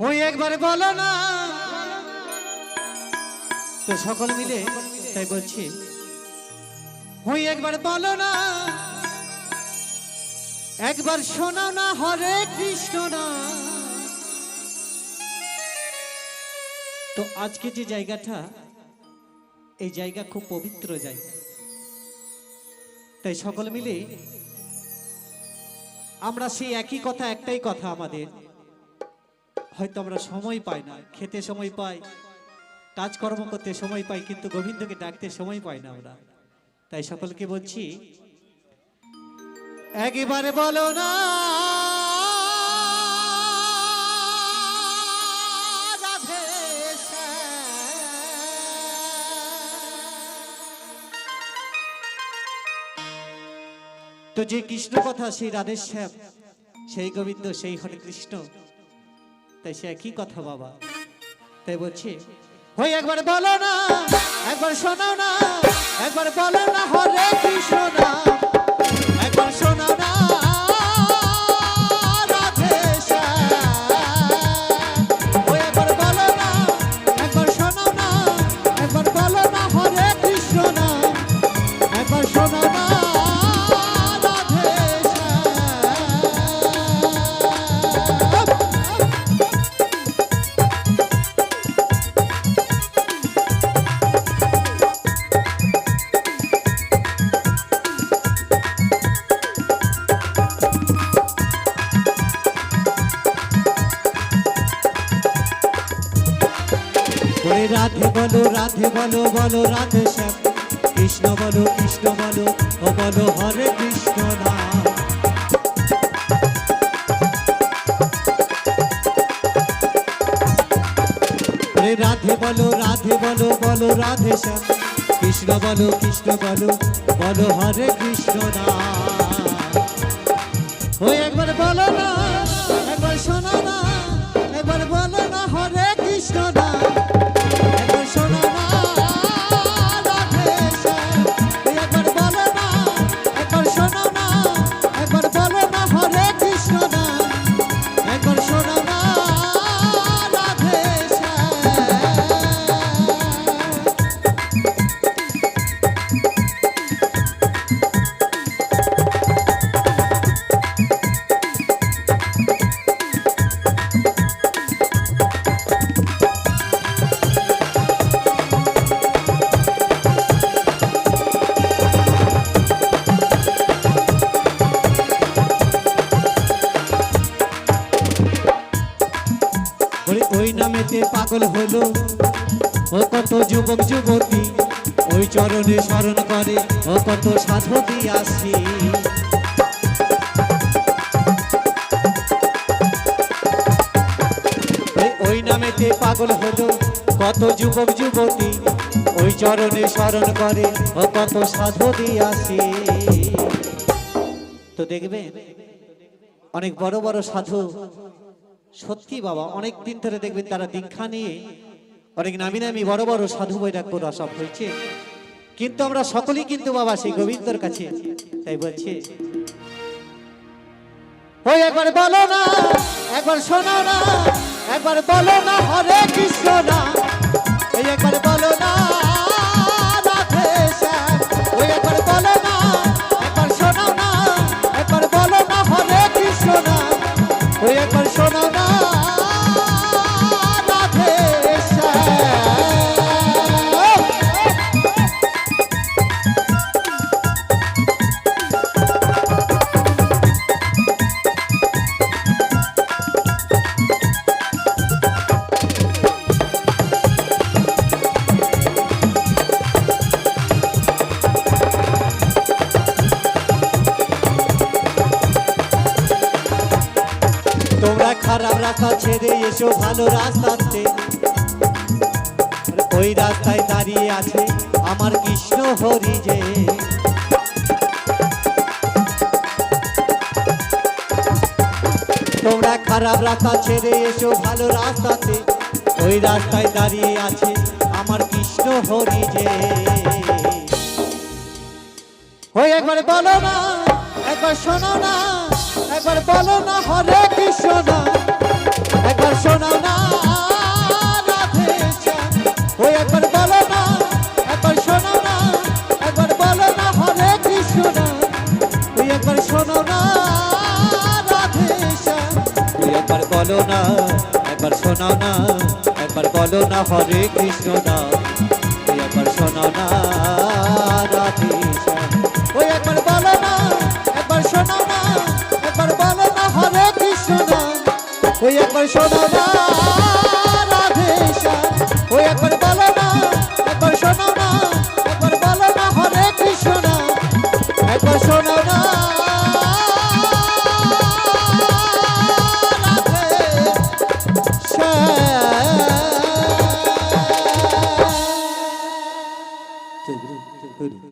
ওই একবার বলো না। তো সকল মিলে তাই বলছি, ওই একবার বলো না। একবার শোনাও না, হরে কৃষ্ণ না। তো আজকে যে জায়গাটা, এই জায়গা খুব পবিত্র জায়গা। তাই সকল মিলে আমরা সেই একই কথা, একটাই কথা আমাদের হয়তো আমরা সময় পাই না, খেতে সময় পাই, কাজকর্ম করতে সময় পাই, কিন্তু গোবিন্দকে ডাকতে সময় পাই না আমরা। তাই সকলকে বলছি, একবারে বলো না তো যে কৃষ্ণ কথা, সেই রাধেশ্যাম সেই গোবিন্দ, সেই হরে কৃষ্ণ তাই সে কি কথা বাবা? তাই বলছি ওই একবার বলো না, একবার শোনাও না, একবার বলো না। রাধে বলো রাধে, বলো বলো, রাধে শ্যাম। কৃষ্ণ বলো কৃষ্ণ বলো, ও বলো, হরে কৃষ্ণ না ওরে রাধে বলো রাধে বলো বলো, রাধে শ্যাম। কৃষ্ণ বলো কৃষ্ণ বলো বলো, হরে কৃষ্ণ না ওই একবার বলো না। পাগল হলো। ও কত যুবক যুবতী, ওই চরণে স্মরণ করে, ও কত সাধবী আসি। ওই- নামেতে পাগল হলো কত যুবক যুবতী, ওই চরণে স্মরণ করে, ও কত সাধবী আসি। তো দেখবে, অনেক বড় বড় সাধু সত্যি বাবা, অনেক দিন ধরে দেখবেন তারা দীক্ষা নিয়ে অনেক নামি নামি বড় বড় সাধু বৈরাগ্যরা সব হয়েছে কিন্তু আমরা সকলেই কিন্তু বাবা সেই গোবিন্দর কাছে তাই বলছি, ওই একবার বলো না, একবার শোনো না, একবার বলো না হরে কৃষ্ণ না এই একবার বলো না খারাপ রাস্তা ছেড়ে এসো ভালো রাস্তাতে। ওই রাস্তায় দাঁড়িয়ে আছে আমার কৃষ্ণ হরি যে। তোমরা খারাপ রাস্তা ছেড়ে এসো ভালো রাস্তাতে। ওই রাস্তায় দাঁড়িয়ে আছে আমার কৃষ্ণ হরি যে। ওই একবার বলো না, একবার শোনো না, একবার বলো না হরে কৃষ্ণ না। বলো না, একবার শোনাও না, একবার বলো না, হরে কৃষ্ণ না একবার শোনাও না, রাধে ওই একবার বলো না, একবার শোনাও না, একবার বলো না, হরে কৃষ্ণ না ওই একবার শোনাও না করি